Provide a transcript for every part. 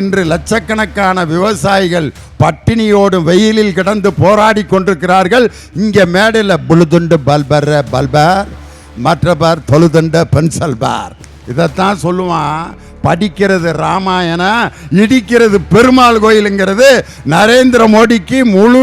இன்று லட்சக்கணக்கான விவசாயிகள் பட்டினியோடும் வெயிலில் கிடந்து போராடி கொண்டிருக்கிறார்கள். இங்கே மேடையில் புழுதுண்டு பல்பர் பல்பர் மற்றபர் தொழுதுண்ட பென்சல் பார் இதைத்தான் சொல்லுவான் படிக்கிறது ராமாயணம் இடிக்கிறது பெருமாள் கோயிலுங்கிறது. நரேந்திர மோடிக்கு முழு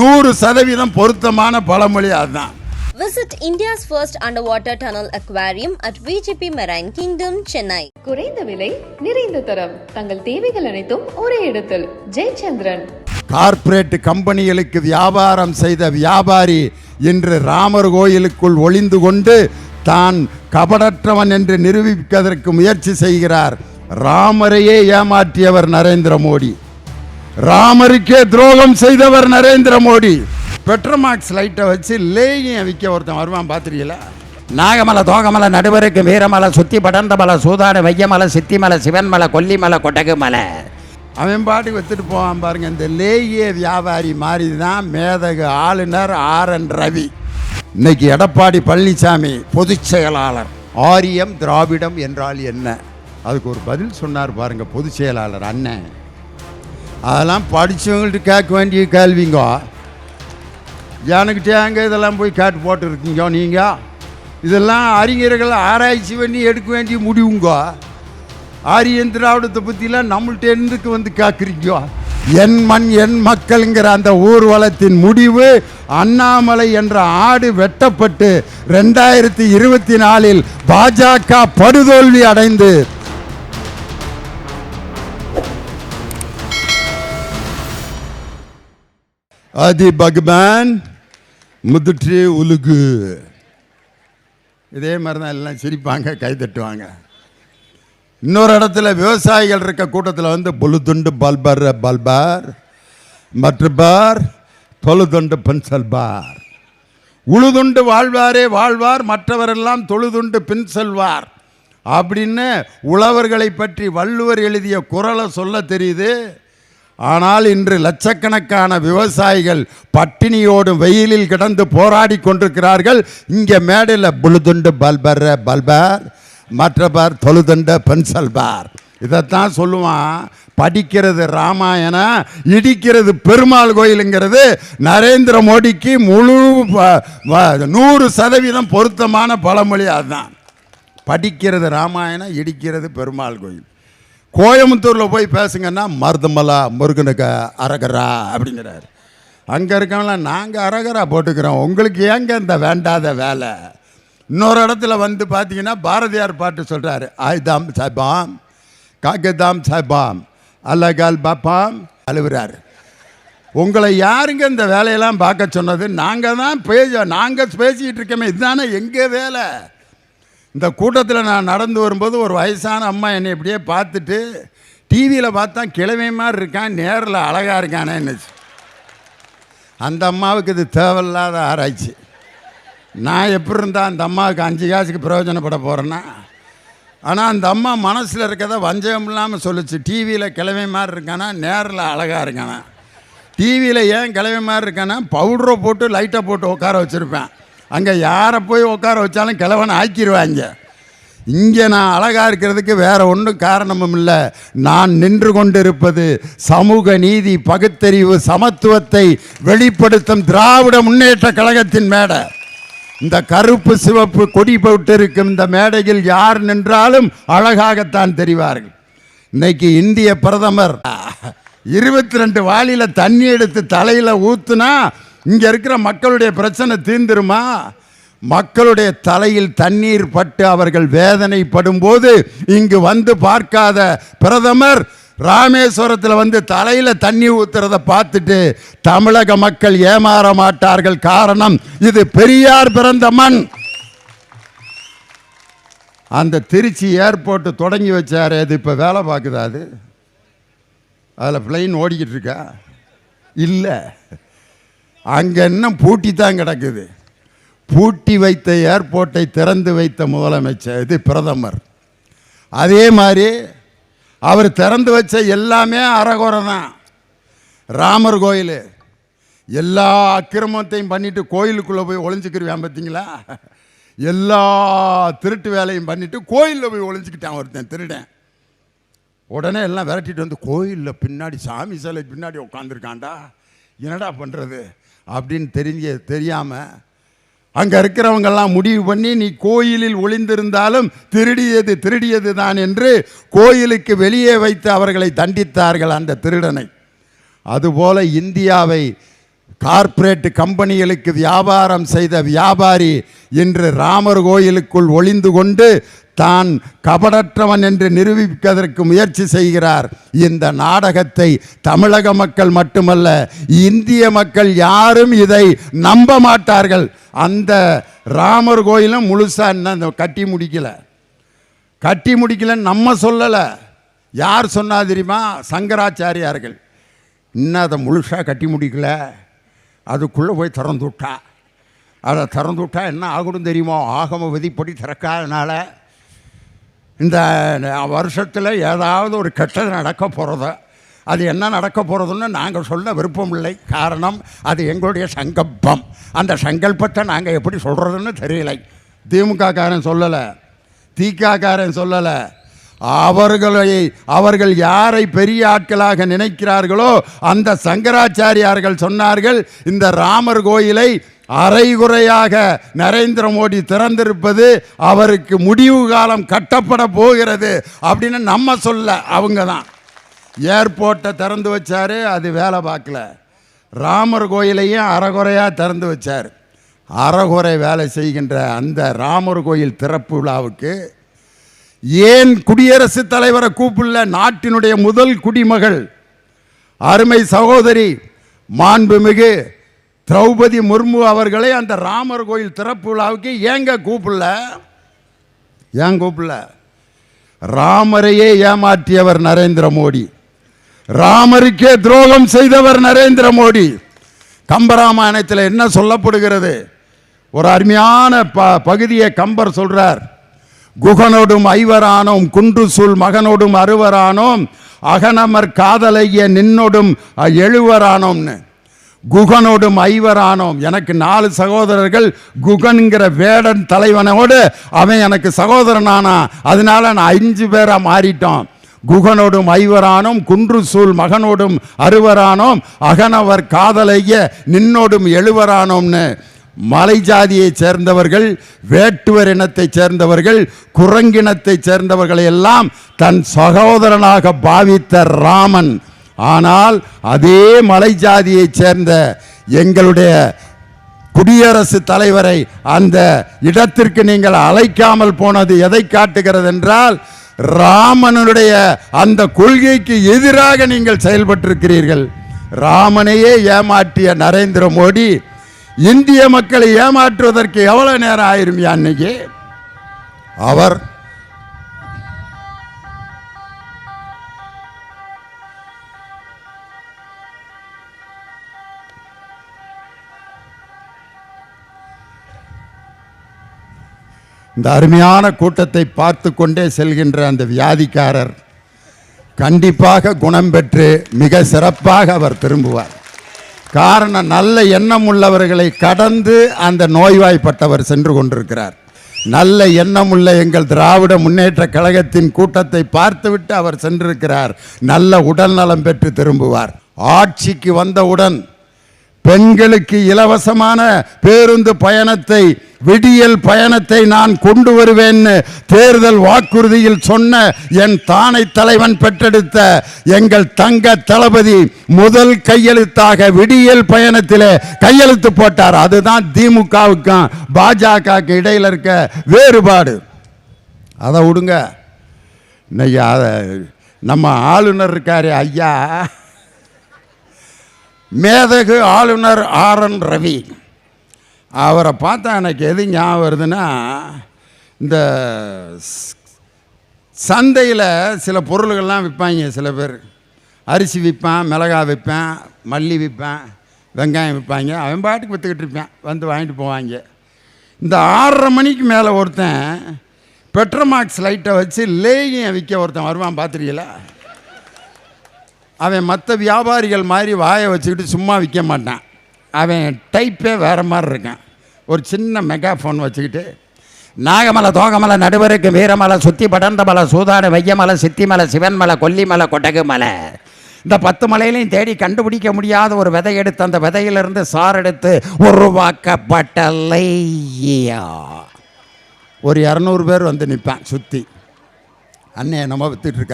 நூறு சதவீதம் பொருத்தமான பழமொழி அதுதான். Visit India's first underwater tunnel aquarium at VGP Marine Kingdom, Chennai. குறைந்த விலை நிறைந்த தரம். தங்கள் தேவைகள் அனைத்தும் ஒரே இடத்தில். ஜெயச்சந்திரன். கார்ப்பரேட் கம்பெனிகளுக்கு வியாபாரம் செய்த வியாபாரி இன்று ராமர் கோயிலுக்குள் ஒளிந்து கொண்டு தான் கபடற்றவன் என்று நிரூபிப்பதற்கு முயற்சி செய்கிறார். ராமரையே ஏமாற்றியவர் நரேந்திர மோடி. ராமருக்கே துரோகம் செய்தவர் நரேந்திர மோடி. பெட்ரோமாக்ஸ் லைட்டை வச்சு லேகிய விற்க ஒருத்தன் வருவான் பார்த்துருக்கீங்களா? நாகமலை தோகமலை நடுவருக்கு வீரமலை சுத்தி படர்ந்த மலை சூதாடு வையமலை சித்திமலை சிவன்மலை கொல்லிமலை கொட்டகு மலை அவன் பாட்டுக்கு வித்துட்டு போவான் பாருங்க இந்த லேகிய வியாபாரி மாதிரி தான் மேதகு ஆளுநர் ஆர் என் ரவி. இன்னைக்கு எடப்பாடி பழனிசாமி பொதுச் செயலாளர். ஆரியம் திராவிடம் என்றால் என்ன? அதுக்கு ஒரு பதில் சொன்னார் பாருங்க பொதுச் செயலாளர் அண்ணன். அதெல்லாம் படித்தவங்கள்ட்ட கேட்க வேண்டிய கேள்விங்க. எனக்கிட்டே அங்கே இதெல்லாம் போய் கேட்டு போட்டுருக்கீங்க நீங்கள் இதெல்லாம் அறிஞர்கள் ஆராய்ச்சி பண்ணி எடுக்க வேண்டிய முடிவுங்க. ஆரியன் திராவிடத்தை பற்றிலாம் நம்மள்ட்ட இருந்துக்கு வந்து கேட்குறீங்க என் மண் என் மக்கள்ங்கிற அந்த ஊர்வலத்தின் முடிவு அண்ணாமலை என்ற ஆடு வெட்டப்பட்டு ரெண்டாயிரத்தி இருபத்தி நாலில் பாஜக படுதோல்வி அடைந்து. அதி பகவான் முதுற்றே உலுகு. இதே மாதிரி தான் எல்லாம் சிரிப்பாங்க கை தட்டுவாங்க. இன்னொரு இடத்துல விவசாயிகள் இருக்க கூட்டத்தில் வந்து பொழுதுண்டு பல்பர் பல்பார். மற்ற பார் தொழுதுண்டு பென்சல் பார். உழுதுண்டு வாழ்வாரே வாழ்வார் மற்றவரெல்லாம் தொழுதுண்டு பின் செல்வார் அப்படின்னு உழவர்களை பற்றி வள்ளுவர் எழுதிய குரலை சொல்ல தெரியுது. ஆனால் இன்று லட்சக்கணக்கான விவசாயிகள் பட்டினியோடும் வெயிலில் கிடந்து போராடி கொண்டிருக்கிறார்கள். இங்கே மேடையில் புழுதுண்டு பல்பர் பல்பர் மற்றபர் தொழுதுண்ட பென்சல் பார். இதைத்தான் சொல்லுவான் படிக்கிறது ராமாயணம் இடிக்கிறது பெருமாள் கோயிலுங்கிறது நரேந்திர மோடிக்கு முழு நூறு சதவீதம் பொருத்தமான பழமொழி அதுதான். படிக்கிறது ராமாயணம் இடிக்கிறது பெருமாள் கோயில். கோயம்புத்தூரில் போய் பேசுங்கன்னா மருதமலா முருகனுக்கு அரகரா அப்படிங்கிறாரு. அங்கே இருக்கவங்களாம் நாங்கள் அரகரா போட்டுக்கிறோம். உங்களுக்கு ஏங்க இந்த வேண்டாத வேலை? இன்னொரு இடத்துல வந்து பார்த்தீங்கன்னா பாரதியார் பாட்டு சொல்கிறாரு ஆய்தாம் சாய்பாம் காக்கதாம் சாய்பாம் அல்லகால் பாப்பாம் அழுவுறாரு உங்களை யாருங்க இந்த வேலையெல்லாம் பார்க்க சொன்னது? நாங்கள் தான் பேச நாங்கள் பேசிக்கிட்டு இருக்கோமே இதுதானே எங்கள் வேலை? இந்த கூட்டத்தில் நான் நடந்து வரும்போது ஒரு வயசான அம்மா என்னை இப்படியே பார்த்துட்டு டிவியில் பார்த்தா கிழமை மாதிரி இருக்கான் நேரில் அழகாக இருக்கானே என்னச்சு. அந்த அம்மாவுக்கு இது தேவையில்லாத ஆராய்ச்சி. நான் எப்படி இருந்தால் அந்த அம்மாவுக்கு அஞ்சு காசுக்கு பிரயோஜனப்பட போகிறேன்னா ஆனால் அந்த அம்மா மனசில் இருக்கிறத வஞ்சகம் இல்லாமல் சொல்லுச்சு. டிவியில் கிழமை மாதிரி இருக்கானா நேரில் அழகாக இருக்கானா. டிவியில் ஏன் கிழமை மாதிரி இருக்கானா பவுடரை போட்டு லைட்டை போட்டு உட்கார வச்சுருப்பேன். அங்கே யாரை போய் உட்கார வச்சாலும் கிழவனை ஆக்கிடுவாங்க இங்கே நான் அழகாக இருக்கிறதுக்கு வேறு ஒன்றும் காரணமும் இல்லை. நான் நின்று கொண்டிருப்பது சமூக நீதி பகுத்தறிவு சமத்துவத்தை வெளிப்படுத்தும் திராவிட முன்னேற்ற கழகத்தின் மேடை. இந்த கருப்பு சிவப்பு கொடி போட்டிருக்கும் இந்த மேடையில் யார் நின்றாலும் அழகாகத்தான் தெரிவார்கள். இன்னைக்கு இந்திய பிரதமர் இருபத்தி ரெண்டு வாளியில் தண்ணி எடுத்து தலையில் ஊற்றுனா இங்கே இருக்கிற மக்களுடைய பிரச்சனை தீர்ந்துருமா? மக்களுடைய தலையில் தண்ணீர் பட்டு அவர்கள் வேதனைப்படும் போது இங்கு வந்து பார்க்காத பிரதமர் ராமேஸ்வரத்தில் வந்து தலையில் தண்ணி ஊற்றுறதை பார்த்துட்டு தமிழக மக்கள் ஏமாற மாட்டார்கள். காரணம் இது பெரியார் பிறந்த மண். அந்த திருச்சி ஏர்போர்ட்டு தொடங்கி வச்சார் அது இப்போ வேலை பார்க்குதா அது? அதில் பிளைன் ஓடிக்கிட்டு இருக்கா? இல்லை. அங்கே இன்னும் பூட்டி தான் கிடக்குது. பூட்டி வைத்த ஏர்போர்ட்டை திறந்து வைத்த முதலமைச்சர் இது பிரதமர். அதே மாதிரி அவர் திறந்து வச்ச எல்லாமே அறகுறை தான் ராமர் கோயில். எல்லா அக்கிரமத்தையும் பண்ணிவிட்டு கோயிலுக்குள்ளே போய் ஒளிஞ்சுக்கிருவேன் பார்த்தீங்களா எல்லா திருட்டு வேலையும் பண்ணிவிட்டு கோயிலில் போய் ஒளிஞ்சுக்கிட்டான் ஒருத்தன் திருடன். உடனே எல்லாம் விரட்டிட்டு வந்து கோயிலில் பின்னாடி சாமி சிலை பின்னாடி உட்காந்துருக்காண்டா என்னடா பண்ணுறது அப்படின்னு தெரிஞ்ச தெரியாமல் அங்கே இருக்கிறவங்கெல்லாம் முடிவு பண்ணி நீ கோயிலில் ஒளிந்திருந்தாலும் திருடியது திருடியது தான் என்று கோயிலுக்கு வெளியே வைத்து அவர்களை தண்டித்தார்கள் அந்த திருடனை. அதுபோல இந்தியாவை கார்ப்பரேட் கம்பெனிகளுக்கு வியாபாரம் செய்த வியாபாரி இன்று ராமர் கோயிலுக்குள் ஒளிந்து கொண்டு தான் கபடற்றவன் என்று நிரூபிப்பதற்கு முயற்சி செய்கிறார். இந்த நாடகத்தை தமிழக மக்கள் மட்டுமல்ல இந்திய மக்கள் யாரும் இதை நம்ப மாட்டார்கள். அந்த ராமர் கோயிலும் முழுசாக இன்னும் கட்டி முடிக்கல. கட்டி முடிக்கலன்னு நம்ம சொல்லலை. யார் சொன்னா தெரியுமா? சங்கராச்சாரியார்கள். இன்னும் அதை முழுசாக கட்டி முடிக்கல. அதுக்குள்ளே போய் திறந்து விட்டா. அதை திறந்து விட்டா என்ன ஆகணும் தெரியுமோ? ஆகம விதிப்படி திறக்காதனால இந்த வருஷத்தில் ஏதாவது ஒரு கெட்டது நடக்க போகிறது அது என்ன நடக்க போகிறதுன்னு நாங்கள் சொல்ல விருப்பமில்லை. காரணம் அது எங்களுடைய சங்கல்பம். அந்த சங்கல்பத்தை நாங்கள் எப்படி சொல்கிறதுன்னு தெரியலை. திமுககாரன் சொல்லலை. திகாக்காரன் சொல்லலை. அவர்களை அவர்கள் யாரை பெரிய ஆட்களாக நினைக்கிறார்களோ அந்த சங்கராச்சாரியார்கள் சொன்னார்கள் இந்த ராமர் கோயிலை அரைகுறையாக நரேந்திர மோடி திறந்திருப்பது அவருக்கு முடிவு காலம் கட்டப்பட போகிறது அப்படின்னு நம்ம சொல்ல அவங்க தான். ஏர்போர்ட்டை திறந்து வச்சாரு அது வேலை பார்க்கல. ராமர் கோயிலையும் அறகுறையாக திறந்து வச்சார். அறகுறை வேலை செய்கின்ற அந்த ராமர் கோயில் திறப்பு விழாவுக்கு ஏன் குடியரசுத் தலைவரை கூப்பிடல? நாட்டினுடைய முதல் குடிமகள். அருமை சகோதரி மாண்புமிகு திரௌபதி முர்மு அவர்களை அந்த ராமர் கோயில் திறப்பு விழாவுக்கு ஏங்க கூப்பிடல? ஏன் கூப்பிடல? ராமரையே ஏமாற்றியவர் நரேந்திர மோடி. ராமருக்கே துரோகம் செய்தவர் நரேந்திர மோடி. கம்பராமாயணத்தில் என்ன சொல்லப்படுகிறது? ஒரு அருமையான ப பகுதியை கம்பர் சொல்கிறார் குகனோடும் ஐவரானோம் குன்று சூழ் மகனோடும் அறுவரானோம் அகனமர் காதலைய நின்னோடும் எழுவரானோம்னு. குகனோடும் ஐவரானோம். எனக்கு நாலு சகோதரர்கள் குகன்கிற வேடன் தலைவனோடு அவன் எனக்கு சகோதரனானா? அதனால நான் அஞ்சு பேராக மாறிட்டோம். குகனோடும் ஐவரானோம் குன்று சூழ் மகனோடும் அறுவரானோம் அகனவர் காதலைய நின்னோடும் எழுவரானோம்னு. மலை ஜாதியைச் சேர்ந்தவர்கள் வேட்டுவர் இனத்தைச் சேர்ந்தவர்கள் குரங்கினத்தைச் சேர்ந்தவர்களை எல்லாம் தன் சகோதரனாக பாவித்த ராமன். ஆனால் அதே மலை ஜாதியைச் சேர்ந்த எங்களுடைய குடியரசுத் தலைவரை அந்த இடத்திற்கு நீங்கள் அழைக்காமல் போனது எதை காட்டுகிறது என்றால் ராமனுடைய அந்த கொள்கைக்கு எதிராக நீங்கள் செயல்பட்டிருக்கிறீர்கள். ராமனையே ஏமாற்றிய நரேந்திர மோடி இந்திய மக்களை ஏமாற்றுவதற்கு எவ்வளவு நேரம் ஆயிரும் அன்னைக்கு? அவர் இந்த அருமையான கூட்டத்தை பார்த்து கொண்டே செல்கின்ற அந்த வியாதிக்காரர் கண்டிப்பாக குணம் பெற்று மிக சிறப்பாக அவர் திரும்புவார். காரணம் நல்ல எண்ணம் உள்ளவர்களை கடந்து அந்த நோய்வாய்ப்பட்டவர் சென்று கொண்டிருக்கிறார். நல்ல எண்ணமுள்ள எங்கள் திராவிட முன்னேற்ற கழகத்தின் கூட்டத்தை பார்த்துவிட்டு அவர் சென்றிருக்கிறார். நல்ல உடல் நலம் பெற்று திரும்புவார். ஆட்சிக்கு வந்தவுடன் பெண்களுக்கு இலவசமான பேருந்து பயணத்தை விடியல் பயணத்தை நான் கொண்டு வருவேன்னு தேர்தல் வாக்குறுதியில் சொன்ன என் தானை தலைவன் பெற்றெடுத்த எங்கள் தங்க தளபதி முதல் கையெழுத்தாக விடியல் பயணத்தில் கையெழுத்து போட்டார். அதுதான் திமுகவுக்கும் பாஜகவுக்கு இடையில் இருக்க வேறுபாடு. அதை விடுங்க. இன்னைக்கு அதை நம்ம ஆளுநர் இருக்காரு ஐயா. மேதகு ஆளுநர் ஆர் என் ரவி. அவரை பார்த்தா எனக்கு எது ஞாபகம் வருதுன்னா இந்த சந்தையில் சில பொருள்கள்லாம் விற்பாங்க சில பேர். அரிசி விற்பேன் மிளகாய் விற்பேன் மல்லி விற்பேன் வெங்காயம் விற்பாங்க. அவன் பாட்டுக்கு விற்றுக்கிட்டு இருப்பேன். வந்து வாங்கிட்டு போவாங்க. இந்த ஆறரை மணிக்கு மேலே ஒருத்தன் பெட்ரோமாக்ஸ் லைட்டை வச்சு லேகியம் விற்க ஒருத்தன் வருவான் பார்த்துருக்கீங்களா? அவன் மற்ற வியாபாரிகள் மாதிரி வாயை வச்சுக்கிட்டு சும்மா விற்க மாட்டான். அவன் டைப்பே வேறு மாதிரி இருக்கான். ஒரு சின்ன மெகாஃபோன் வச்சுக்கிட்டு நாகமலை தோகமலை நடுவருக்கு வீரமலை சுற்றி படர்ந்த மலை சூதான வையமலை சித்திமலை சிவன்மலை கொல்லிமலை கொட்டகு மலை இந்த பத்து மலையிலையும் தேடி கண்டுபிடிக்க முடியாத ஒரு விதை எடுத்து அந்த விதையிலிருந்து சார் எடுத்து உருவாக்கப்பட்ட லையா ஒரு இரநூறு பேர் வந்து நிற்பேன் சுற்றி அண்ணன் என்னமோ வித்துட்டு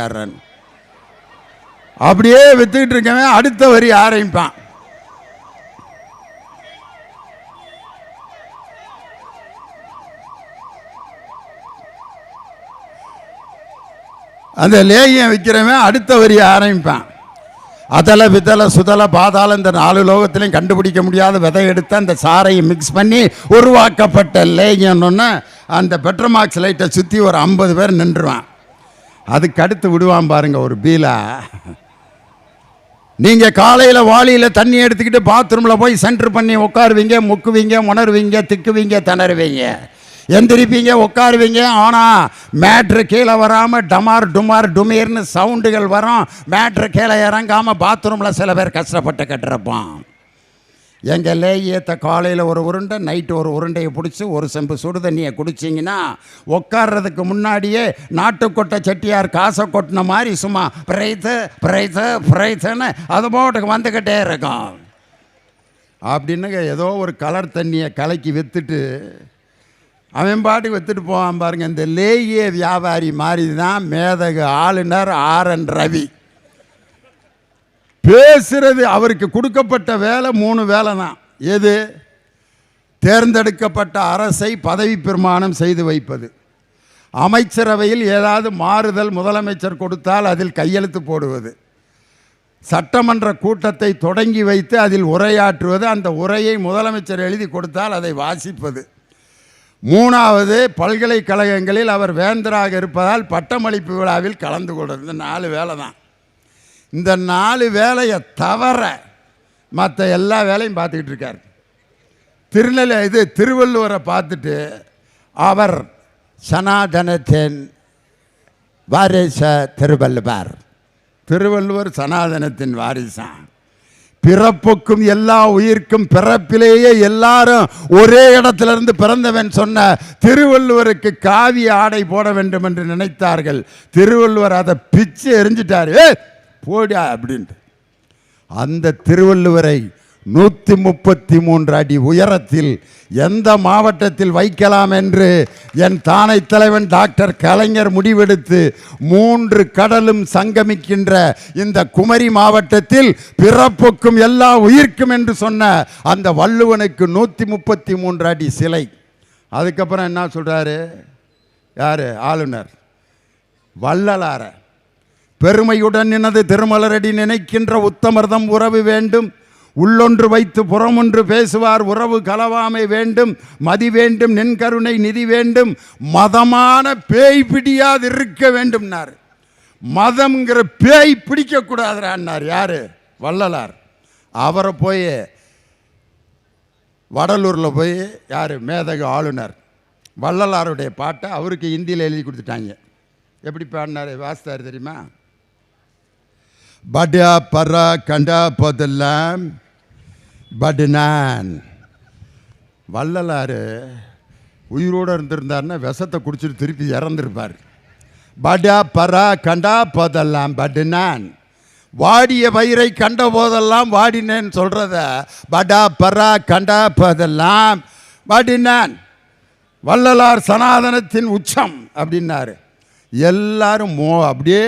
அப்படியே வித்துக்கிட்டு இருக்கவன் அடுத்த வரி ஆரம்பிப்பான். அந்த லேகியம் விற்கிறவன் அடுத்த வரி ஆரம்பிப்பான். அதல விதலை சுதல பாதாள இந்த நாலு லோகத்திலையும் கண்டுபிடிக்க முடியாத விதை எடுத்து அந்த சாரையை மிக்ஸ் பண்ணி உருவாக்கப்பட்ட லேகியம்னு அந்த பெட்ரோமாக்ஸ் லைட்டை சுற்றி ஒரு ஐம்பது பேர் நின்றுவான். அதுக்கு அடுத்து விடுவான் பாருங்க ஒரு பீலா. நீங்கள் காலையில் வாளியில் தண்ணி எடுத்துக்கிட்டு பாத்ரூமில் போய் சென்டர் பண்ணி உட்காருவீங்க முக்குவீங்க உணருவீங்க திக்குவீங்க திணறுவீங்க. எந்திரிப்பீங்க உட்காருவீங்க ஆனால் மேட்ரு கீழே வராமல் டமார் டுமார் டுமீர்னு சவுண்டுகள் வரும். மேட்ரு கீழே இறங்காமல் பாத்ரூமில் சில பேர் கஷ்டப்பட்டு கட்டுறப்பான் எங்கள் லேயத்தை காலையில் ஒரு உருண்டை நைட்டு ஒரு உருண்டையை பிடிச்சி ஒரு செம்பு சுடு தண்ணியை குடிச்சிங்கன்னா உட்கார்றதுக்கு முன்னாடியே நாட்டுக்கொட்டை செட்டியார் காசை கொட்டின மாதிரி சும்மா பிரைத்து பிரைத்து பிரைத்துன்னு அது போட்டுக்கு வந்துக்கிட்டே இருக்கும். அப்படின்னு ஏதோ ஒரு கலர் தண்ணியை கலக்கி விற்றுட்டு அவன் பாட்டுக்கு விற்றுட்டு போவான் பாருங்கள் இந்த லேகிய வியாபாரி மாதிரி தான் மேதகு ஆளுநர் ஆர் என் ரவி. பேசுறது அவருக்கு கொடுக்கப்பட்ட வேலை மூணு வேலை தான் எது? தேர்ந்தெடுக்கப்பட்ட அரசை பதவி பிரமாணம் செய்து வைப்பது. அமைச்சரவையில் ஏதாவது மாறுதல் முதலமைச்சர் கொடுத்தால் அதில் கையெழுத்து போடுவது. சட்டமன்ற கூட்டத்தை தொடங்கி வைத்து அதில் உரையாற்றுவது அந்த உரையை முதலமைச்சர் எழுதி கொடுத்தால் அதை வாசிப்பது. மூணாவது பல்கலைக்கழகங்களில் அவர் வேந்தராக இருப்பதால் பட்டமளிப்பு விழாவில் கலந்து கொள்வது. நாலு வேலை தான் இந்த நாலு வேலையை தவிர மற்ற எல்லா வேலையும் பார்த்துக்கிட்டு இருக்கார். திருநெல் இது திருவள்ளுவரை பார்த்துட்டு அவர் சனாதனத்தின் வாரிச திருவள்ளுவர். திருவள்ளுவர் சனாதனத்தின் வாரிசான் பிறப்புக்கும் எல்லா உயிர்க்கும் பிறப்பிலேயே எல்லாரும் ஒரே இடத்திலிருந்து பிறந்தவன் சொன்ன திருவள்ளுவருக்கு காவி ஆடை போட வேண்டும் என்று நினைத்தார்கள். திருவள்ளுவர் அதை பிச்சு எரிஞ்சிட்டாரு போடா அப்படின்ட்டு. அந்த திருவள்ளுவரை நூற்றி முப்பத்தி மூன்று அடி உயரத்தில் எந்த மாவட்டத்தில் வைக்கலாம் என்று என் தானை தலைவன் டாக்டர் கலைஞர் முடிவெடுத்து மூன்று கடலும் சங்கமிக்கின்ற இந்த குமரி மாவட்டத்தில் பிறப்புக்கும் எல்லா உயிர்க்கும் என்று சொன்ன அந்த வள்ளுவனுக்கு நூற்றி முப்பத்தி மூன்று அடி சிலை. அதுக்கப்புறம் என்ன சொல்கிறாரு யார்? ஆளுநர். வள்ளலாரை. பெருமையுடன் எனது திருமலரடி நினைக்கின்ற உத்தமர்தம் உறவு வேண்டும். உள்ளொன்று வைத்து புறமொன்று பேசுவார் உறவு கலவாமை வேண்டும். மதி வேண்டும் நின்கருணை நிதி வேண்டும். மதமான பேய் பிடியாது இருக்க வேண்டும்னார். மதம்ங்கிற பேய் பிடிக்கக்கூடாதுறான்னார் யாரு? வள்ளலார். அவரை போய் வடலூரில் போய் யார்? மேதக ஆளுநர். வள்ளலாருடைய பாட்டை அவருக்கு ஹிந்தியில் எழுதி கொடுத்துட்டாங்க. எப்படி பாடினார் வாசித்தார் தெரியுமா? பட்யா பர்ரா கண்டா போதெல்லாம் பட் நான் வள்ளலார் உயிரோடு இருந்திருந்தாருன்னா விஷத்தை குடிச்சிட்டு திருப்பி இறந்துருப்பார். படா பரா கண்டா போதெல்லாம் பட் நான் வாடிய பயிரை கண்ட போதெல்லாம் வாடினேன்னு சொல்கிறத படா பரா கண்டா போதெல்லாம் வாடினான் வள்ளலார் சனாதனத்தின் உச்சம் அப்படின்னாரு. எல்லாரும் மோ அப்படியே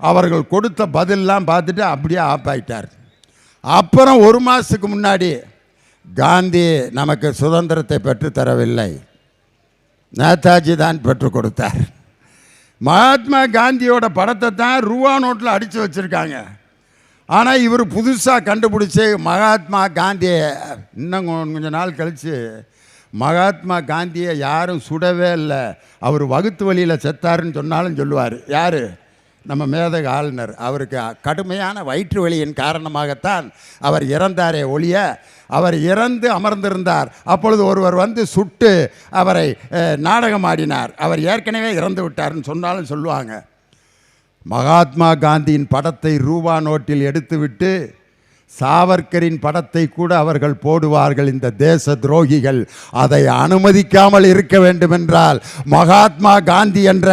அவர்கள் கொடுத்த பதிலெலாம் பார்த்துட்டு அப்படியே ஆஃப் ஆகிட்டார் அப்புறம் ஒரு மாதத்துக்கு முன்னாடி காந்தி நமக்கு சுதந்திரத்தை பெற்று தரவில்லை. நேதாஜி தான் பெற்றுக் கொடுத்தார். மகாத்மா காந்தியோட படத்தை தான் ரூபா நோட்டில் அடித்து வச்சுருக்காங்க. ஆனால் இவர் புதுசாக கண்டுபிடிச்சி மகாத்மா காந்தியை இன்னும் கொஞ்சம் கொஞ்ச நாள் கழித்து மகாத்மா காந்தியை யாரும் சுடவே இல்லை. அவர் வகுத்து வழியில் செத்தாருன்னு சொன்னாலும் சொல்லுவார். யார்? நம்ம மேதக ஆளுநர் அவருக்கு கடுமையான வயிற்று வலியின் காரணமாகத்தான் அவர் இறந்தாரே ஒழிய அவர் இறந்து அமர்ந்திருந்தார். அப்பொழுது ஒருவர் வந்து சுட்டு அவரை நாடகமாடினார். நாடகம் ஆடினார் அவர் ஏற்கனவே இறந்து விட்டார்னு சொன்னாலும் சொல்லுவாங்க. மகாத்மா காந்தியின் படத்தை ரூபா நோட்டில் எடுத்துவிட்டு சாவர்க்கரின் படத்தை கூட அவர்கள் போடுவார்கள். இந்த தேச துரோகிகள் அதை அனுமதிக்காமல் இருக்க வேண்டுமென்றால் மகாத்மா காந்தி என்ற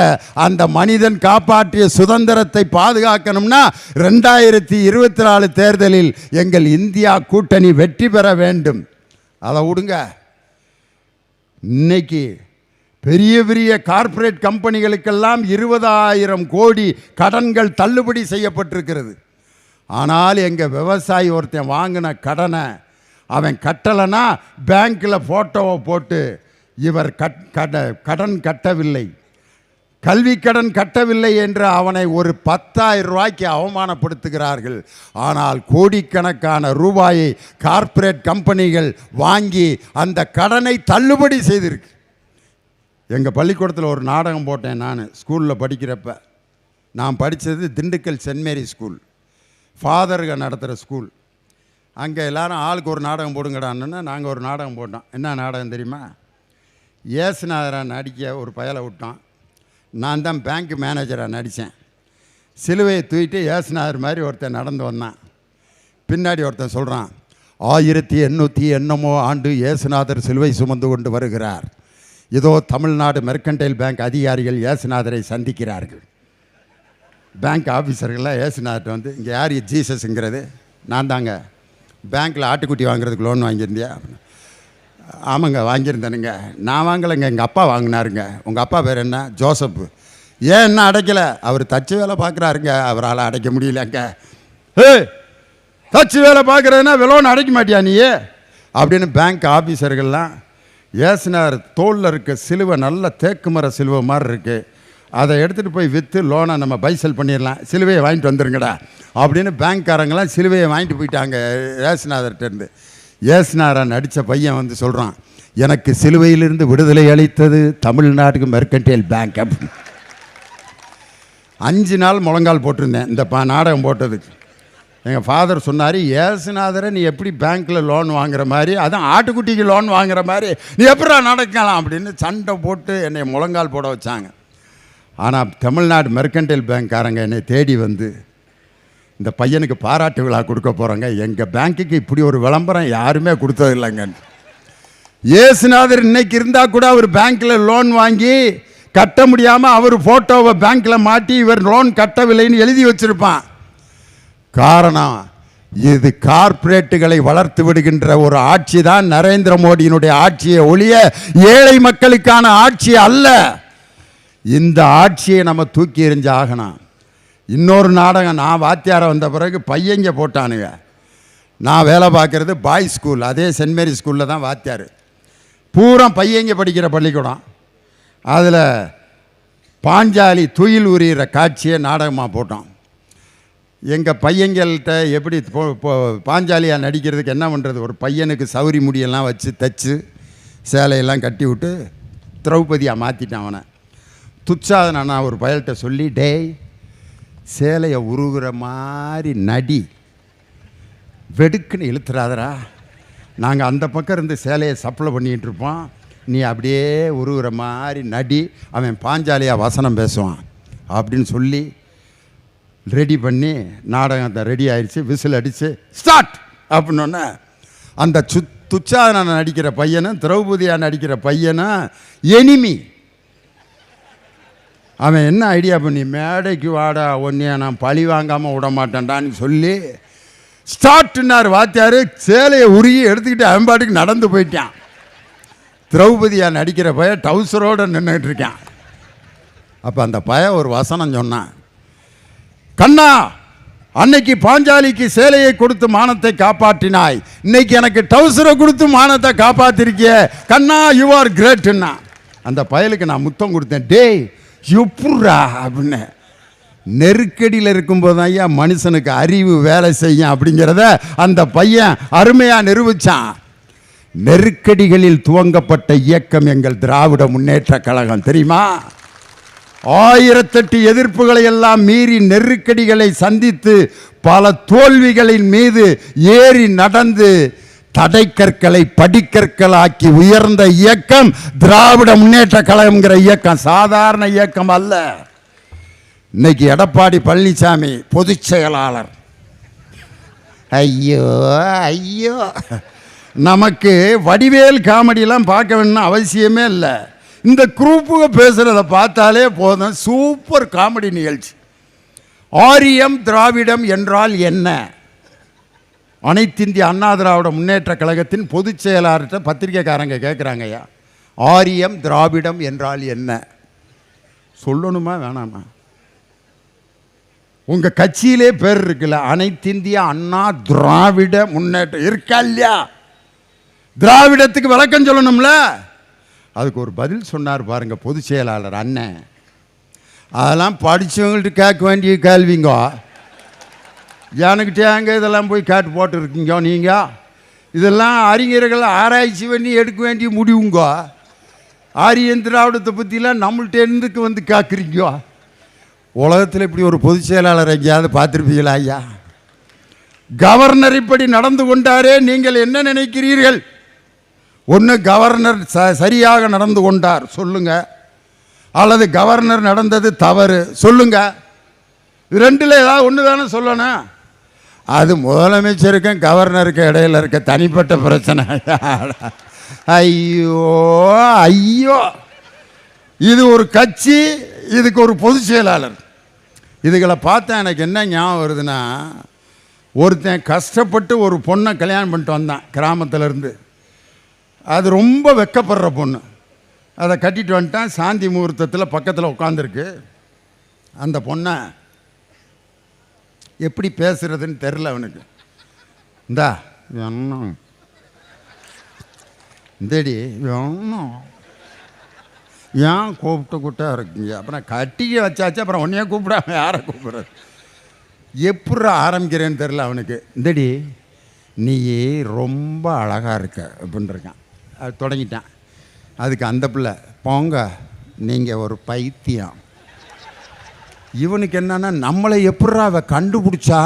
அந்த மனிதன் காப்பாற்றிய சுதந்திரத்தை பாதுகாக்கணும்னா ரெண்டாயிரத்தி இருபத்தி நாலு தேர்தலில் எங்கள் இந்தியா கூட்டணி வெற்றி பெற வேண்டும். அதை விடுங்க. இன்னைக்கு பெரிய பெரிய கார்ப்பரேட் கம்பெனிகளுக்கெல்லாம் இருபதாயிரம் கோடி கடன்கள் தள்ளுபடி செய்யப்பட்டிருக்கிறது. ஆனால் எங்கள் விவசாயி ஒருத்தன் வாங்கின கடனை அவன் கட்டலைன்னா பேங்க்கில் ஃபோட்டோவை போட்டு இவர் கட் கட கடன் கட்டவில்லை. கல்வி கடன் கட்டவில்லை என்று அவனை ஒரு பத்தாயிரம் ரூபாய்க்கு அவமானப்படுத்துகிறார்கள். ஆனால் கோடிக்கணக்கான ரூபாயை கார்ப்பரேட் கம்பெனிகள் வாங்கி அந்த கடனை தள்ளுபடி செய்திருக்கு. எங்கள் பள்ளிக்கூடத்தில் ஒரு நாடகம் போட்டேன் நான் ஸ்கூலில் படிக்கிறப்ப. நான் படித்தது திண்டுக்கல் சென்ட் மேரி ஸ்கூல். ஃபாதருங்க நடத்துகிற ஸ்கூல் அங்கே எல்லாரும் ஆளுக்கு ஒரு நாடகம் போடுங்கடான்னு நாங்கள் ஒரு நாடகம் போட்டோம். என்ன நாடகம் தெரியுமா? ஏசுநாதராக நடிக்க ஒரு பயலை விட்டோம். நான் தான் பேங்க் மேனேஜராக நடித்தேன் சிலுவையை தூக்கிட்டு ஏசுநாதர் மாதிரி ஒருத்தன் நடந்து வந்தான். பின்னாடி ஒருத்தன் சொல்கிறான் ஆயிரத்தி எண்ணூற்றி எண்ணமோ ஆண்டு ஏசுநாதர் சிலுவை சுமந்து கொண்டு வருகிறார். இதோ தமிழ்நாடு மெர்கன்டைல் பேங்க் அதிகாரிகள் ஏசுநாதரை சந்திக்கிறார்கள். பேங்க் ஆஃபீஸர்கள்லாம் ஏசுநாட்ட வந்து இங்கே யார் ஜீசஸ்ங்கிறது? நான் தாங்க. பேங்க்கில் ஆட்டுக்குட்டி வாங்குறதுக்கு லோன் வாங்கியிருந்தியா? ஆமாங்க வாங்கியிருந்தேனுங்க. நான் வாங்கலைங்க. எங்கள் அப்பா வாங்கினாருங்க. உங்கள் அப்பா பேர் என்ன? ஜோசப். ஏன் என்ன அடைக்கலை? அவர் தச்சு வேலை பார்க்குறாருங்க. அவரால் அடைக்க முடியலங்க. ஏ தச்சு வேலை பார்க்குறதுனா லோன் அடைக்க மாட்டியா நீ? அப்படின்னு பேங்க் ஆஃபீஸர்கள்லாம் ஏசினார் தோளில் இருக்க சிலுவை நல்ல தேக்கு மர சிலுவை மாதிரி இருக்குது அதை எடுத்துகிட்டு போய் விற்று லோனை நம்ம பைசல் பண்ணிடலாம். சிலுவையை வாங்கிட்டு வந்துருங்கடா. அப்படின்னு பேங்க்காரங்களாம் சிலுவையை வாங்கிட்டு போயிட்டாங்க. ஏசுநாதர்கிட்டருந்து ஏசுநாதன் நடித்த பையன் வந்து சொல்கிறான் எனக்கு சிலுவையிலிருந்து விடுதலை அளித்தது தமிழ்நாட்டுக்கு மெர்கன்டைல் பேங்க் அப்படின்னு. அஞ்சு நாள் முழங்கால் போட்டிருந்தேன். இந்த பா நாடகம் போட்டதுக்கு. எங்கள் ஃபாதர் சொன்னார் ஏசுநாதரை நீ எப்படி பேங்க்கில் லோன் வாங்குற மாதிரி அதான் ஆட்டுக்குட்டிக்கு லோன் வாங்குற மாதிரி நீ எப்படா நடக்கலாம்? அப்படின்னு சண்டை போட்டு என்னை முழங்கால் போட வச்சாங்க. ஆனால் தமிழ்நாடு மெர்கன்டைல் பேங்க்காரங்க என்னை தேடி வந்து இந்த பையனுக்கு பாராட்டு விழா கொடுக்க போகிறாங்க எங்கள் பேங்க்குக்கு இப்படி ஒரு விளம்பரம் யாருமே கொடுத்ததில்லைங்க. ஏசுநாதர் இன்னைக்கு இருந்தால் கூட அவர் பேங்க்கில் லோன் வாங்கி கட்ட முடியாமல் அவர் ஃபோட்டோவை பேங்க்கில் மாட்டி இவர் லோன் கட்டவில்லைன்னு எழுதி வச்சிருப்பான். காரணம் இது கார்ப்பரேட்டுகளை வளர்த்து விடுகின்ற ஒரு ஆட்சி தான் நரேந்திர மோடியினுடைய ஆட்சியை ஒழிய ஏழை மக்களுக்கான ஆட்சி அல்ல. இந்த ஆட்சியை நம்ம தூக்கி எறிஞ்சு ஆகணும். இன்னொரு நாடகம் நான் வாத்தியாரை வந்த பிறகு பையங்க போட்டானுங்க. நான் வேலை பார்க்குறது பாய் ஸ்கூல் அதே சென்ட் மேரி ஸ்கூலில் தான் வாத்தியார். பூரா பையங்க படிக்கிற பள்ளிக்கூடம். அதில் பாஞ்சாலி துயில் உரிகிற காட்சியை நாடகமாக போட்டோம். எங்கள் பையங்கள்கிட்ட எப்படி போ- பாஞ்சாலியாக நடிக்கிறதுக்கு என்ன பண்ணுறது ஒரு பையனுக்கு சௌரி முடியெல்லாம் வச்சு தைச்சு சேலையெல்லாம் கட்டி விட்டு திரௌபதியாக மாற்றிட்டான் அவனை. துச்சாதன நான் ஒரு பயல்கிட்ட சொல்லி டேய் சேலையை உருகுற மாதிரி நடி. வெடுக்குன்னு இழுத்துறாதரா நாங்கள் அந்த பக்கம் இருந்து சேலையை சப்ளை பண்ணிகிட்டு இருப்போம். நீ அப்படியே உருகுற மாதிரி நடி. அவன் பாஞ்சாலியாக வசனம் பேசுவான். அப்படின்னு சொல்லி ரெடி பண்ணி நாடகத்தை ரெடி ஆயிடுச்சு விசில் அடித்து ஸ்டார்ட்! அப்படின்னோடனே அந்த சு துச்சாதனன் நடிக்கிற பையனும் திரௌபதியாக நடிக்கிற பையனும் எனிமி அவன் என்ன ஐடியா பண்ணி மேடைக்கு வாடா ஒன்றைய நான் பழி வாங்காமல் விட மாட்டேன்டான்னு சொல்லி ஸ்டார்ட்னார் வாத்தியார் சேலையை உருகி எடுத்துக்கிட்டு அவன் பாட்டுக்கு நடந்து போயிட்டான். திரௌபதியாக நடிக்கிற பையன் டவுசரோடு நின்றுட்டு இருக்கான். அப்போ அந்த பையன் ஒரு வசனம் சொன்னான். கண்ணா அன்னைக்கு பாஞ்சாலிக்கு சேலையை கொடுத்து மானத்தை காப்பாற்றினாய். இன்னைக்கு எனக்கு டவுசரை கொடுத்து மானத்தை காப்பாற்றிருக்கிய கண்ணா யூ ஆர் கிரேட்டுன்னா அந்த பயலுக்கு நான் முத்தம் கொடுத்தேன். டேய் எப்புட்றா அப்படின்னு. நெருக்கடியில் இருக்கும்போது ஐயா மனுஷனுக்கு அறிவு வேலை செய்யும் அப்படிங்கிறத அந்த பையன் அருமையாக நிரூபிச்சான். நெருக்கடிகளில் துவங்கப்பட்ட இயக்கம் எங்கள் திராவிட முன்னேற்ற கழகம் தெரியுமா? ஆயிரத்தெட்டு எதிர்ப்புகளை எல்லாம் மீறி நெருக்கடிகளை சந்தித்து பல தோல்விகளின் மீது ஏறி நடந்து தடைக்கற்களை படிக்கற்களாக்கி உயர்ந்த இயக்கம் திராவிட முன்னேற்ற கழகம்ங்கிற இயக்கம். சாதாரண இயக்கம் அல்ல. இன்னைக்கு எடப்பாடி பழனிசாமி பொதுச் செயலாளர். ஐயோ ஐயோ. நமக்கு வடிவேல் காமெடியெலாம் பார்க்க வேணும்னு அவசியமே இல்லை. இந்த குரூப்புக பேசுகிறத பார்த்தாலே போதும். சூப்பர் காமெடி நிகழ்ச்சி. ஆரியம் திராவிடம் என்றால் என்ன? அனைத்திந்திய அண்ணா திராவிட முன்னேற்ற கழகத்தின் பொதுச் செயலாளர்கிட்ட பத்திரிக்கைக்காரங்க கேட்குறாங்கய்யா ஆரியம் திராவிடம் என்றால் என்ன? சொல்லணுமா வேணாமா? உங்கள் கட்சியிலே பேர் இருக்குல்ல அனைத்திந்திய அண்ணா திராவிட முன்னேற்றம் இருக்கா இல்லையா? திராவிடத்துக்கு விளக்கம் சொல்லணும்ல. அதுக்கு ஒரு பதில் சொன்னார் பாருங்கள் பொதுச் செயலாளர் அண்ணன். அதெல்லாம் படித்தவங்கள்ட்ட கேட்க வேண்டிய கேள்விங்கோ. ஜானுக்கிட்டேங்க இதெல்லாம் போய் கேட்டு போட்டுருக்கீங்க நீங்கள் இதெல்லாம் அறிஞர்கள் ஆராய்ச்சி பண்ணி எடுக்க வேண்டிய முடிவுங்க. ஆரியன் திராவிடத்தை பற்றிலாம் நம்மள்ட்ட இருந்துக்கு வந்து காக்குறீங்க. உலகத்தில் இப்படி ஒரு பொதுச் செயலாளர் எங்கேயாவது பார்த்துருப்பீங்களா ஐயா? கவர்னர் இப்படி நடந்து கொண்டாரே நீங்கள் என்ன நினைக்கிறீர்கள்? ஒன்று கவர்னர் ச சரியாக நடந்து கொண்டார் சொல்லுங்க. அல்லது கவர்னர் நடந்தது தவறு சொல்லுங்க. ரெண்டில் ஏதாவது ஒன்று தானே சொல்லணும்? அது முதலமைச்சருக்கும் கவர்னருக்கும் இடையில இருக்க தனிப்பட்ட பிரச்சனை. ஐயோ ஐயோ. இது ஒரு கட்சி இதுக்கு ஒரு பொதுச் செயலாளர். இதுகளை பார்த்தா எனக்கு என்ன ஞாபகம் வருதுன்னா ஒருத்தன் கஷ்டப்பட்டு ஒரு பொண்ணை கல்யாணம் பண்ணிட்டு வந்தான் கிராமத்திலேருந்து. அது ரொம்ப வெக்கப்படுற பொண்ணு. அதை கட்டிட்டு வந்துட்டான் சாந்தி முகூர்த்தத்தில் பக்கத்தில் உட்காந்துருக்கு அந்த பொண்ணை எப்படி பேசுறதுன்னு தெரில அவனுக்கு. இந்தா என்ன? இந்தடி என்ன? ஏன் கூப்பிட்டு கூப்பிட்டா இருக்கீங்க? அப்புறம் கட்டிக்க வச்சாச்சு அப்புறம் உன்னையே கூப்பிடாம யாரை கூப்பிடுறது? எப்படி ஆரம்பிக்கிறேன்னு தெரில அவனுக்கு. இந்தடி நீ ரொம்ப அழகாக இருக்க அப்படின்ருக்கான் அது தொடங்கிட்டான். அதுக்கு அந்த பிள்ளை போங்க நீங்கள் ஒரு பைத்தியம். இவனுக்கு என்னன்னா நம்மளை எப்பட்றா அவ கண்டுபிடிச்சா?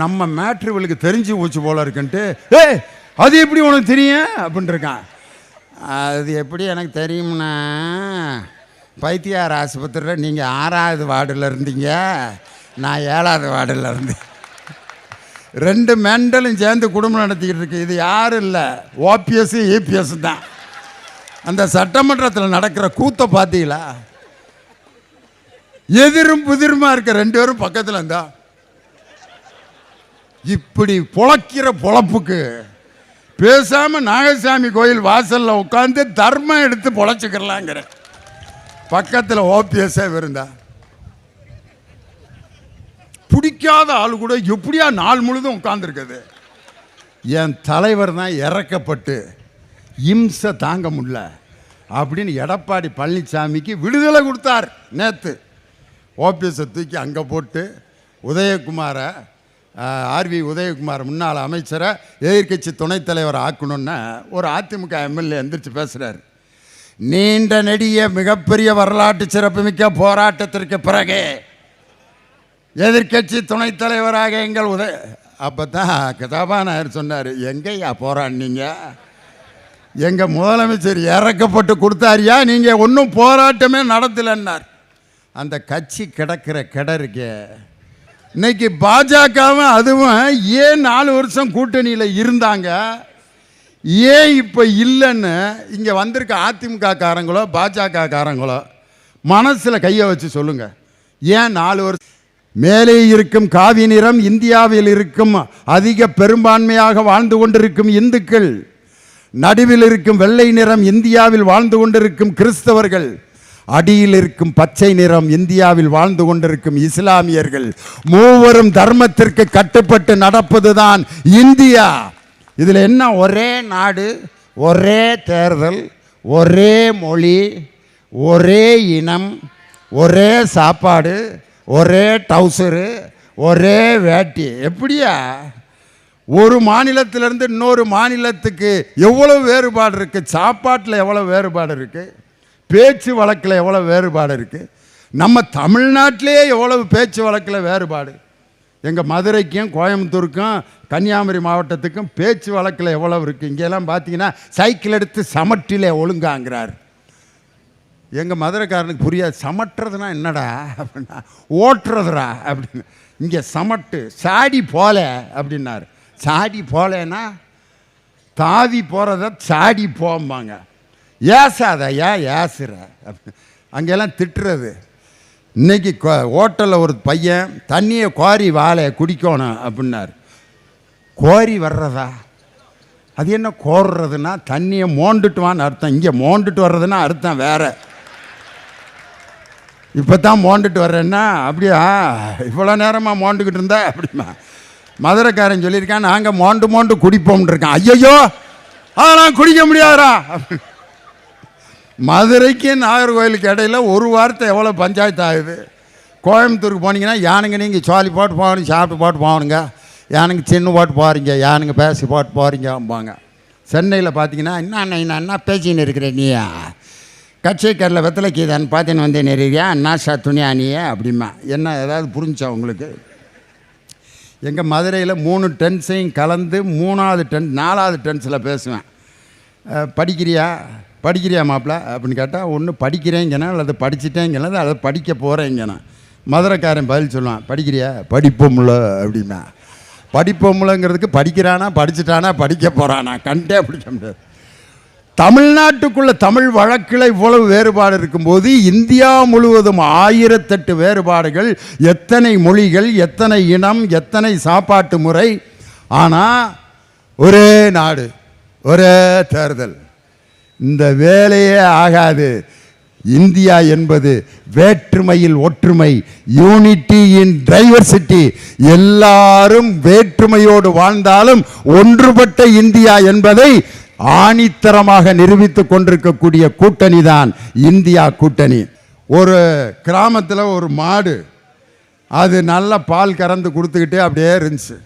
நம்ம மேட்ரு இவளுக்கு தெரிஞ்சு போச்சு போல இருக்குன்ட்டு ஏ அது எப்படி உனக்கு தெரியும்? அப்படின்னு இருக்கான். அது எப்படி எனக்கு தெரியும்னா பைத்தியார் ஆஸ்பத்திரியில் நீங்கள் ஆறாவது வார்டில் இருந்தீங்க நான் ஏழாவது வார்டில் இருந்தேன். ரெண்டு மெண்டலும் சேர்ந்து குடும்பம் நடத்திக்கிட்டு இருக்கு. இது யாரும் இல்லை. ஓபிஎஸ் ஏபிஎஸ் தான். அந்த சட்டமன்றத்தில் நடக்கிற கூத்தை பார்த்தீங்களா எதிரும் புதிருமா இருக்க ரெண்டு பேரும் பக்கத்தில் இருந்தா? இப்படி பொழக்கிற பொழப்புக்கு பேசாம நாகசாமி கோயில் வாசல்ல உட்காந்து தர்மம் எடுத்து பொழைச்சிக்கிறலாங்கிற பக்கத்தில் ஓபிஎஸ்ஸே இருந்தா? பிடிக்காத ஆள் கூட எப்படியா நாள் முழுதும் உட்காந்துருக்குது என் தலைவர் தான் இறக்கப்பட்டு இம்சை தாங்க முடியல அப்படின்னு எடப்பாடி பழனிசாமிக்கு விடுதலை கொடுத்தார் நேற்று ஓபிஎஸை தூக்கி அங்கே போட்டு உதயகுமாரை ஆர்வி உதயகுமார் முன்னாள் அமைச்சரை எதிர்க்கட்சி துணைத் தலைவர் ஆக்கணும்னு ஒரு அதிமுக எம்எல்ஏ எந்திரிச்சு பேசுகிறார் நீண்ட நெடிய மிகப்பெரிய வரலாற்று சிறப்புமிக்க போராட்டத்திற்கு பிறகு எதிர்க்கட்சி துணைத் தலைவராக எங்கள் உதய அப்போ தான் கதாபாநாயகர் சொன்னார் எங்கேயா போராடினீங்க? எங்கள் முதலமைச்சர் இறக்கப்பட்டு கொடுத்தாரியா? நீங்கள் ஒன்றும் போராட்டமே நடத்தலைன்னார். அந்த கட்சி கிடக்கிற கிடருக்கே. இன்னைக்கு பாஜகவும் அதுவும் ஏன் நாலு வருஷம் கூட்டணியில் இருந்தாங்க? ஏன் இப்போ இல்லைன்னு இங்கே வந்திருக்க அதிமுக காரங்களோ பாஜக காரங்களோ மனசில் கையை வச்சு சொல்லுங்கள் ஏன் நாலு வருஷம் மேலே இருக்கும் காவி நிறம் இந்தியாவில் இருக்கும் அதிக பெரும்பான்மையாக வாழ்ந்து கொண்டிருக்கும் இந்துக்கள் நடுவில் இருக்கும் வெள்ளை நிறம் இந்தியாவில் வாழ்ந்து கொண்டிருக்கும் கிறிஸ்தவர்கள் அடியில் இருக்கும் பச்சை நிறம் இந்தியாவில் வாழ்ந்து கொண்டிருக்கும் இஸ்லாமியர்கள் மூவரும் தர்மத்திற்கு கட்டுப்பட்டு நடப்பதுதான் இந்தியா. இதில் என்ன? ஒரே நாடு ஒரே தேர்தல் ஒரே மொழி ஒரே இனம் ஒரே சாப்பாடு ஒரே டவுசரு ஒரே வேட்டி. எப்படியா? ஒரு மாநிலத்திலேருந்து இன்னொரு மாநிலத்துக்கு எவ்வளோ வேறுபாடு இருக்குது சாப்பாட்டில் எவ்வளோ வேறுபாடு இருக்குது பேச்சு வழக்கில் எவ்வளோ வேறுபாடு இருக்குது நம்ம தமிழ்நாட்டிலே எவ்வளவு பேச்சு வழக்கில் வேறுபாடு? எங்கள் மதுரைக்கும் கோயம்புத்தூருக்கும் கன்னியாகுமரி மாவட்டத்துக்கும் பேச்சு வழக்கில் எவ்வளவு இருக்குது இங்கெல்லாம் பார்த்தீங்கன்னா சைக்கிள் எடுத்து சமட்டிலே ஒழுங்காங்கிறார். எங்கள் மதுரைக்காரனுக்கு புரியாது. சமட்டுறதுனா என்னடா அப்படின்னா ஓட்டுறதுடா அப்படின்னு. இங்கே சமட்டு சாடி போல அப்படின்னாரு. சாடி போலேன்னா தாவி போகிறத சாடி போம்பாங்க. ஏசாதையா ஏசுற. அப்படி அங்கெல்லாம் திட்டுறது. இன்னைக்கு ஹோட்டலில் ஒரு பையன் தண்ணியை கோரி வாழை குடிக்கணும் அப்படின்னார். கோரி வர்றதா? அது என்ன கோர்றதுன்னா தண்ணியை மோண்டுட்டுவான்னு அர்த்தம். இங்கே மோண்டுட்டு வர்றதுன்னா அர்த்தம் வேற. இப்போ தான் மோண்டுட்டு வர்றேன்னா அப்படியா இவ்வளோ நேரமாக மோண்டுக்கிட்டு இருந்தா? அப்படிமா. மதுரைக்காரன் சொல்லியிருக்கான் நாங்கள் மோண்டு மோண்டு குடிப்போம்னு இருக்கான் ஐயோ அதெல்லாம் குடிக்க முடியாதுடா. மதுரைக்கு நாகர்கோவிலுக்கு இடையில் ஒரு வாரத்தை எவ்வளோ பஞ்சாயத்து ஆகுது? கோயம்புத்தூருக்கு போனீங்கன்னா யானுங்க நீங்கள் சோழி போட்டு போகணும் சாப்பிட்டு போட்டு போகணுங்க. யானுங்க சின்ன போட்டு போகிறீங்க யானுங்க பேசி போட்டு போகிறீங்கம்பாங்க சென்னையில் பார்த்தீங்கன்னா என்ன என்ன என்ன பேசின்னு இருக்கிற நீயா கட்சிக்கரில் வெத்தலை கீதான்னு பார்த்துன்னு வந்து நெறியா அண்ணா சா துணியா நீயே அப்படிமா என்ன ஏதாவது புரிஞ்சா உங்களுக்கு? எங்கள் மதுரையில் மூணு டென்ஸையும் கலந்து மூணாவது டென் நாலாவது டென்ஸில் பேசுவேன். படிக்கிறியா? படிக்கிறியா மாப்பிள்ள அப்படின்னு கேட்டால் ஒன்று படிக்கிறேங்கன்னா அல்லது படிச்சுட்டேங்கன்னா அதை படிக்க போகிறேங்கன்னா மதுரைக்காரன் பதில் சொல்லுவான் படிக்கிறியா? படிப்போம்ல அப்படின்னா. படிப்போம்லங்கிறதுக்கு படிக்கிறானா படிச்சுட்டானா படிக்க போகிறானா கண்டே பிடிக்க முடியாது. தமிழ்நாட்டுக்குள்ள தமிழ் வழக்கில் இவ்வளவு வேறுபாடு இருக்கும்போது இந்தியா முழுவதும் ஆயிரத்தெட்டு வேறுபாடுகள் எத்தனை மொழிகள் எத்தனை இனம் எத்தனை சாப்பாட்டு முறை ஆனால் ஒரே நாடு ஒரே தேர்தல். இந்த வேலையே ஆகாது. இந்தியா என்பது வேற்றுமையில் ஒற்றுமை யூனிட்டி இன் டைவர்சிட்டி எல்லாரும் வேற்றுமையோடு வாழ்ந்தாலும் ஒன்றுபட்ட இந்தியா என்பதை ஆணித்தரமாக நிரூபித்துக் கொண்டிருக்கக்கூடிய கூட்டணி தான் இந்தியா கூட்டணி. ஒரு கிராமத்தில் ஒரு மாடு அது நல்ல பால் கறந்து கொடுத்துக்கிட்டே அப்படியே இருந்துச்சு.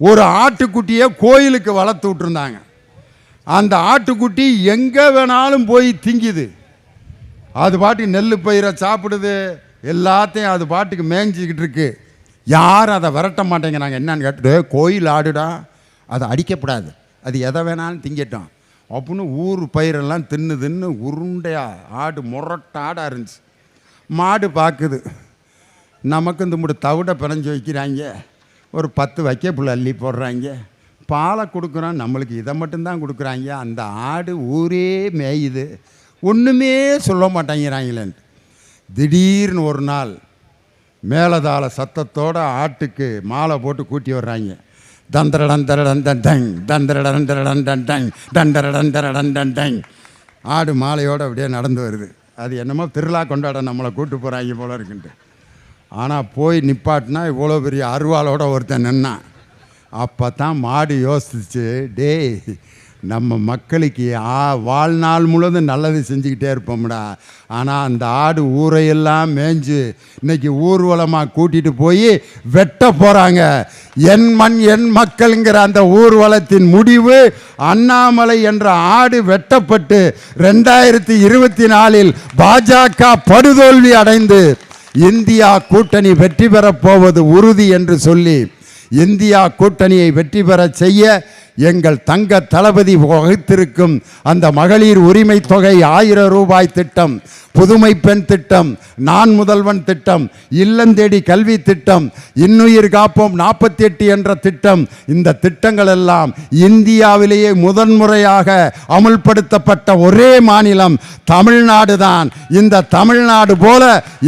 ஒரு ஆட்டுக்குட்டியை கோயிலுக்கு வளர்த்து விட்டுருந்தாங்க. அந்த ஆட்டுக்குட்டி எங்கே வேணாலும் போய் திங்குது. அது பாட்டுக்கு நெல் பயிரை சாப்பிடுது. எல்லாத்தையும் அது பாட்டுக்கு மேய்ஞ்சிக்கிட்டு இருக்கு. யாரும் அதை விரட்ட மாட்டேங்கிறாங்க? என்னன்னு கேட்டு கோயில் ஆடுடா. அதை அடிக்கப்படாது. அது எதை வேணாலும் திங்கட்டும். அப்படின்னு ஊர் பயிரெல்லாம் தின்னு தின்னு உருண்டையா ஆடு முரட்ட ஆடாக இருந்துச்சு. மாடு பார்க்குது நமக்கு இந்த முடி தவிட பிணைஞ்சு வைக்கிறாங்க. ஒரு பத்து வைக்க அள்ளி போடுறாங்க. பாலை கொடுக்குறோம் நம்மளுக்கு இதை மட்டும்தான் கொடுக்குறாங்க. அந்த ஆடு ஊரே மேயுது. ஒன்றுமே சொல்ல மாட்டேங்கிறாங்களேன்ட்டு திடீர்னு ஒரு நாள் மேலதாள சத்தத்தோடு ஆட்டுக்கு மாலை போட்டு கூட்டி வர்றாங்க. தந்தரடன் தரடன் தன் டங் தந்தரடன் தரடன் தன் டங் தண்டரடன் தரடன் தன் டங் ஆடு மாலையோடு அப்படியே நடந்து வருது. அது என்னமோ திருவிழா கொண்டாட நம்மளை கூட்டு போகிறாங்க போல இருக்குன்ட்டு. ஆனால் போய் நிப்பாட்டினா இவ்வளோ பெரிய அருவாளோட ஒருத்தன் நின்னான். அப்போ தான் மாடு யோசிச்சு டேய் நம்ம மக்களுக்கு ஆ வாழ்நாள் முழுவதும் நல்லது செஞ்சுக்கிட்டே இருப்போம்டா. ஆனால் அந்த ஆடு ஊரையெல்லாம் மேய்ஞ்சு இன்னைக்கு ஊர்வலமாக கூட்டிகிட்டு போய் வெட்ட போகிறாங்க என் மண் என் மக்கள்ங்கிற அந்த ஊர்வலத்தின் முடிவு அண்ணாமலை என்ற ஆடு வெட்டப்பட்டு ரெண்டாயிரத்தி இருபத்தி நாலில் பாஜக படுதோல்வி அடைந்து இந்தியா கூட்டணி வெற்றி பெறப் போவது உறுதி என்று சொல்லி இந்தியா கூட்டணியை வெற்றி பெறச் செய்ய எங்கள் தங்க தளபதி வகுத்திருக்கும் அந்த மகளிர் உரிமை தொகை ஆயிரம் ரூபாய் திட்டம் புதுமை பெண் திட்டம் நான் முதல்வன் திட்டம் இல்லந்தேடி கல்வி திட்டம் இன்னுயிர் காப்போம் நாற்பத்தி எட்டு என்ற திட்டம். இந்த திட்டங்கள் எல்லாம் இந்தியாவிலேயே முதன்முறையாக அமுல்படுத்தப்பட்ட ஒரே மாநிலம் தமிழ்நாடு தான். இந்த தமிழ்நாடு போல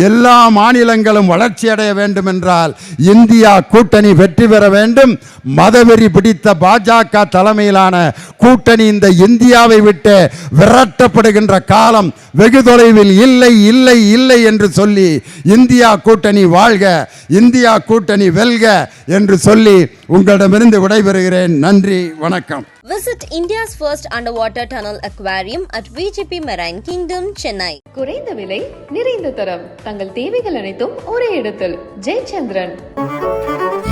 எல்லா மாநிலங்களும் வளர்ச்சி அடைய வேண்டும் என்றால் இந்தியா கூட்டணி வெற்றி பெற வேண்டும். மதவெறி பிடித்த பாஜக பாஜக தலைமையிலான கூட்டணி இந்த இந்தியாவை விட்டு விரட்டப்படுகின்ற காலம் வெகு தொலைவில் இல்லை இல்லை இல்லை என்று சொல்லி இந்தியா கூட்டணி வாழ்க இந்தியா கூட்டணி வெல்க என்று சொல்லி உங்களிடமிருந்து விடைபெறுகிறேன். நன்றி வணக்கம். Visit India's first underwater tunnel aquarium at VGP Marine Kingdom, Chennai. குறைந்த விலை நிறைந்த தரம். தங்கள் தேவைகள் அனைத்தும் ஒரே இடத்தில். ஜெயச்சந்திரன்.